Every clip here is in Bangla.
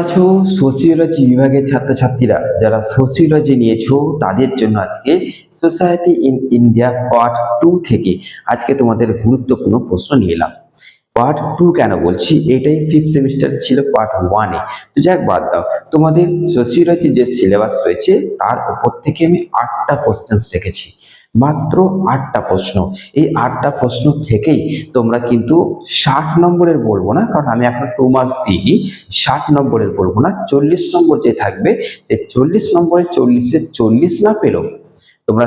আছো সোসিওলজি বিভাগের ছাত্রছাত্রীরা, যারা সোসিওলজি নিয়েছো, তাদের জন্য আজকে society in India part two থেকে আজকে তোমাদের গুরুত্বপূর্ণ প্রশ্ন নিয়ে এলাম। পার্ট টু কেন বলছি? এটাই ফিফথ সেমিস্টার ছিল পার্ট ওয়ানে তো যাক, বাদ দাও। তোমাদের সোসিওলজি যে সিলেবাস রয়েছে, তার উপর থেকে আমি আটটা কোশ্চেন্স রেখেছি। মাত্র আটটা প্রশ্ন। এই আটটা প্রশ্ন থেকেই তোমরা কিন্তু ষাট নম্বরের বলব না, কারণ আমি এখন টু মার্কস দিই। ষাট নম্বরের বলব না, চল্লিশ নম্বর যে থাকবে যে চল্লিশ নম্বরে চল্লিশে চল্লিশ না পেলেও তোমরা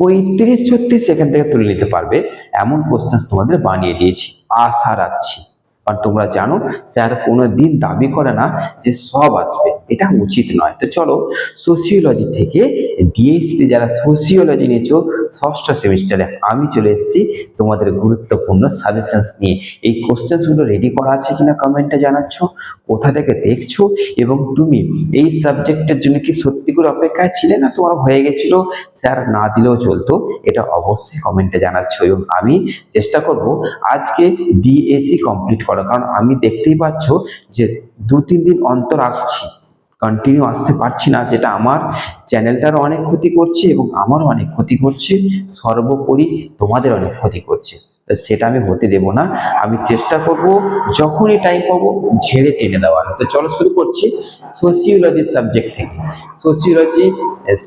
পঁয়ত্রিশ, ছত্রিশ সেখান থেকে তুলে নিতে পারবে। এমন কোশ্চেন তোমাদের বানিয়ে দিয়েছি। আশা রাখছি। কারণ তোমরা জানো স্যার কোনো দিন দাবি করে না যে সব আসবে, এটা উচিত নয়। তো চলো সোসিওলজি থেকে ডিএসসি যারা সোসিওলজি নিয়েছো ষষ্ঠ সেমিস্টারে আমি চলে এসেছি তোমাদের গুরুত্বপূর্ণ সাজেশনস নিয়ে। এই কোশ্চেন্সগুলো রেডি করা আছে কিনা কমেন্টে জানাচ্ছ, কোথা থেকে দেখছ এবং তুমি এই সাবজেক্টের জন্য কি সত্যি করে অপেক্ষায় ছিলে না তোমার হয়ে গেছিল? স্যার না দিলেও চলতো, এটা অবশ্যই কমেন্টে জানাচ্ছ এবং আমি চেষ্টা করব আজকে ডিএসি কমপ্লিট করা কারণ আমি দেখতেই পাচ্ছ যে দু তিন দিন অন্তর আসছি। কন্টিনিউ আসতে পারছি না, যেটা আমার চ্যানেলটারও অনেক ক্ষতি করছে এবং আমারও অনেক ক্ষতি করছে। সর্বোপরি তোমাদের অনেক ক্ষতি করছে। সেটা আমি হতে দেব না। আমি চেষ্টা করব যখনই টাইম পাবো ঝেড়ে টেনে দেওয়ার। তো চলো শুরু করছি সোসিওলজি সাবজেক্ট থেকে। সোসিওলজি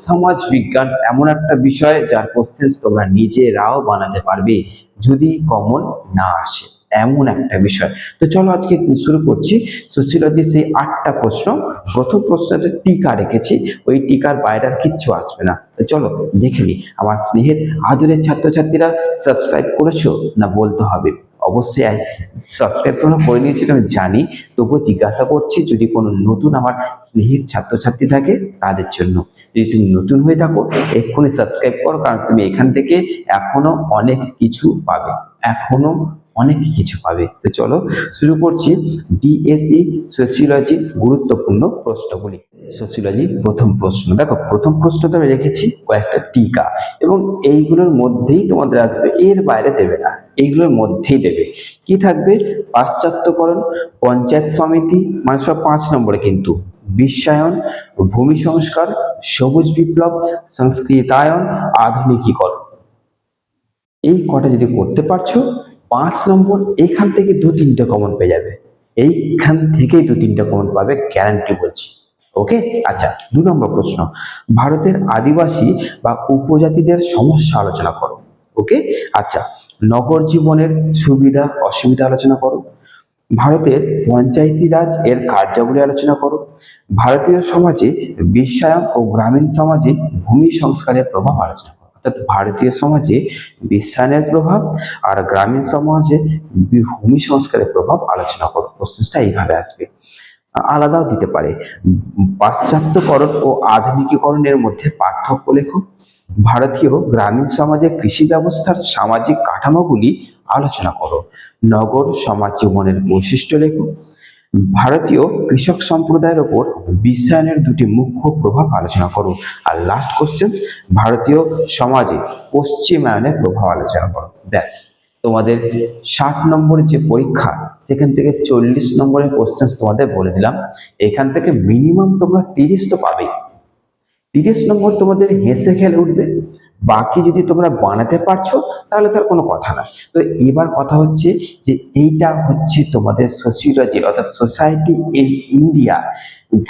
সমাজ বিজ্ঞান এমন একটা বিষয় যার কোশ্চেন্স তোমরা নিজেরাও বানাতে পারবে যদি কমন না আসে। এমন একটা বিষয়। তো চলো আজকে শুরু করছি। সোসিওলজি সেই আটটা প্রশ্ন। প্রথম প্রশ্নটা টিকা রেখেছি। ওই টিকার বাইরে আর কিচ্ছু আসবে না। তো চলো দেখে নি। আমার স্নেহের আদরের ছাত্রছাত্রীরা সাবস্ক্রাইব করেছ না বলতে হবে? অবশ্যই সাবস্ক্রাইব তোমরা করে নিয়েছি আমি জানি। তবুও জিজ্ঞাসা করছি, যদি কোনো নতুন আমার স্নেহের ছাত্রছাত্রী থাকে তাদের জন্য। যদি তুমি নতুন হয়ে থাকো, এক্ষুনি সাবস্ক্রাইব করো, কারণ তুমি এখান থেকে এখনও অনেক কিছু পাবে। এখনও অনেক কিছু পাবে। তো চলো শুরু করছি ডিএসই সোসিওলজি গুরুত্বপূর্ণ প্রশ্নগুলি। সোসিওলজি প্রথম প্রশ্ন। দেখো, প্রথম প্রশ্নটা আমি রেখেছি কয়েকটা টিকা এবং এইগুলোর মধ্যেই তোমাদের আসবে, এর বাইরে দেবে না, এইগুলোর মধ্যেই দেবে। কি থাকবে? পাশ্চাত্যকরণ, পঞ্চায়েত সমিতি মানে সব পাঁচ নম্বরে কিন্তু। বিশ্বায়ন, ভূমি সংস্কার, সবুজ বিপ্লব, সংস্কৃতায়ন, আধুনিকীকরণ। এই কটা যদি করতে পারছ পাঁচ নম্বর, এখান থেকে দু তিনটে কমন পেয়ে যাবে। এইখান থেকেই দু তিনটে কমন পাবে গ্যারান্টি বলছি। ওকে আচ্ছা দু নম্বর প্রশ্ন। ভারতের আদিবাসী বা উপজাতিদের সমস্যা আলোচনা করো। ওকে আচ্ছা নগর জীবনের সুবিধা, অসুবিধা আলোচনা করো। ভারতের পঞ্চায়েতি রাজ এর কার্যাবলী আলোচনা করো। ভারতীয় সমাজে বিশ্বায়ন ও গ্রামীণ সমাজে ভূমি সংস্কারের প্রভাব আলোচনা অর্থাৎ ভারতীয় সমাজে বিশ্বায়নের প্রভাব আর গ্রামীণ সমাজে ভূমি সংস্কারের প্রভাব আলোচনা করো প্রসেসটা এইভাবে আসবে। আলাদাও দিতে পারে। পাশ্চাত্যকরণ ও আধুনিকীকরণের মধ্যে পার্থক্য লেখো। ভারতীয় গ্রামীণ সমাজে কৃষি ব্যবস্থার সামাজিক কাঠামোগুলি আলোচনা করো। নগর, সমাজ জীবনের বৈশিষ্ট্য লেখো। ভারতীয় কৃষক সম্প্রদায়ের ওপর বিশ্বায়নের দুটি মুখ্য প্রভাব আলোচনা করো আর লাস্ট কোশ্চেন ভারতীয় সমাজে পশ্চিমায়নের প্রভাব আলোচনা করো ব্যাস, তোমাদের ষাট নম্বরের যে পরীক্ষা, সেখান থেকে চল্লিশ নম্বরের কোশ্চেন তোমাদের বলে দিলাম। এখান থেকে মিনিমাম তোমরা তিরিশ তো পাবেই। তিরিশ নম্বর তোমাদের হেসে খেলে উঠবে। বাকি যদি তোমরা বানাতে পারছ, তাহলে তার কোনো কথা না। তো এবার কথা হচ্ছে যে এইটা হচ্ছে তোমাদের সোসিওলজি অর্থাৎ সোসাইটি ইন ইন্ডিয়া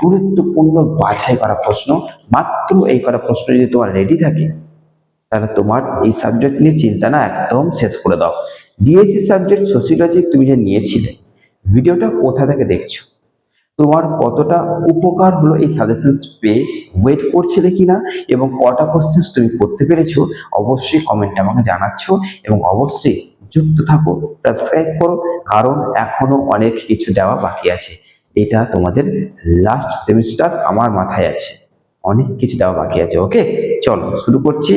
গুরুত্বপূর্ণ বাছাই করা প্রশ্ন। মাত্র এই করা প্রশ্ন যদি তোমার রেডি থাকে, তাহলে তোমার এই সাবজেক্ট নিয়ে চিন্তা না একদম শেষ করে দাও। ডিএসসি সাবজেক্ট সোসিওলজি তুমি যে নিয়েছিলে ভিডিওটা কোথা থেকে দেখছ? তোমার কতটা উপকার হলো এই সাজেশনস পেয়ে? ওয়েট করছিলে কিনা এবং কটা কোশ্চেন্স তুমি করতে পেরেছ, অবশ্যই কমেন্টে আমাকে জানাচ্ছ এবং অবশ্যই যুক্ত থাকো সাবস্ক্রাইব করো, কারণ এখনও অনেক কিছু দেওয়া বাকি আছে। এটা তোমাদের লাস্ট সেমিস্টার আমার মাথায় আছে। অনেক কিছু দেওয়া বাকি আছে ওকে চলো, শুরু করছি।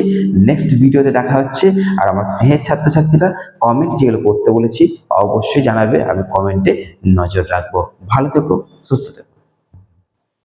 নেক্সট ভিডিওতে দেখা হচ্ছে আর আমার স্নেহের ছাত্রছাত্রীরা কমেন্ট যেগুলো করতে বলেছি, অবশ্যই জানাবে, আমি কমেন্টে নজর রাখব। ভালো থেকো, সুস্থ থেকো।